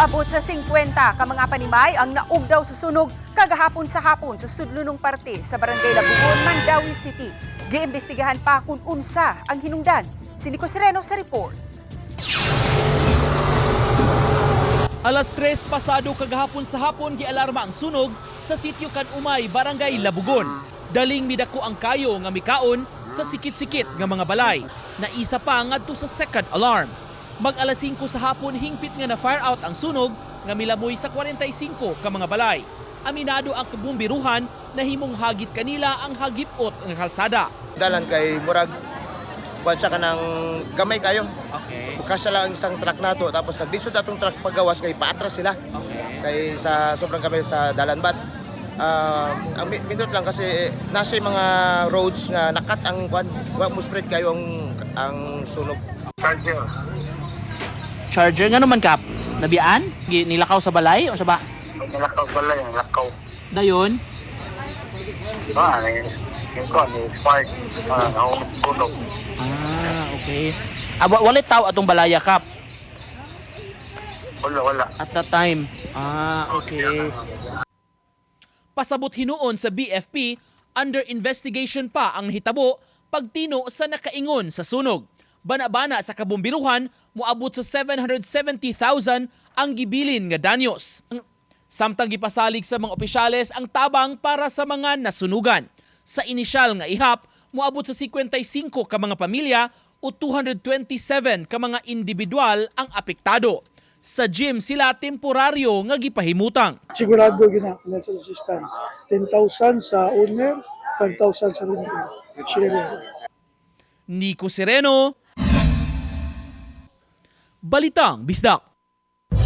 Muabot sa 50 ka mga panimay ang naugdaw sa sunog kagahapon sa hapon sa sudlunong parte sa Barangay Labugon, Mandawi City. Giimbestigahan pa kung unsa ang hinungdan. Si Nico Sereno sa report. Alas 3 pasado kagahapon sa hapon gialarma ang sunog sa sitio Kanumay, Barangay Labugon. Daling midako ang kayo nga mikaon sa sikit-sikit nga mga balay. Na isa pa ngadto sa second alarm. Mag alas 5 sa hapon hingpit nga na fire out ang sunog nga milamoy sa 45 ka mga balay. Aminado ang kabumbiruhan na himong hagit kanila ang hagipot nga kalsada. dalan kay murag bansa ka ng gamay kayo. Okay, Kasya lang ang isang truck nato tapos nagdisod atong truck paggawas kay paatras sila okay. kay sa sobrang kami sa dalan bat. Ah, ang mi- minute lang kasi nasa yung mga roads nga nakat ang kwan wa mo spread kayo ang ang sunog. Charger nga naman kap. Nabiyaan? Gi- Nilakaw sa balay o sa ba? Nilakaw pala yung lakaw. Dayon. Ah, eh, yung ko, ni spark. Ah, nakunog. Ah, okay. Ah, wa- walit tao atong balaya kap Wala, wala. at that time. Ah, okay. Pasabot hinuon sa BFP, under investigation pa ang hitabo pagtino sa nakaingon sa sunog. Bana-bana sa kabumbiruhan, muabot sa 770,000 ang gibilin nga danyos. Samtang gipasalig sa mga opisyales ang tabang para sa mga nasunugan. Sa inisyal nga ihap, muabot sa 55 ka mga pamilya o 227 ka mga individual ang apektado. Sa gym sila temporaryo nga gipahimutang. sigurado ginakalan sa assistance. 10,000 sa owner, 5,000 sa renter. Share. Nico Sereno, Balitang Bisdak.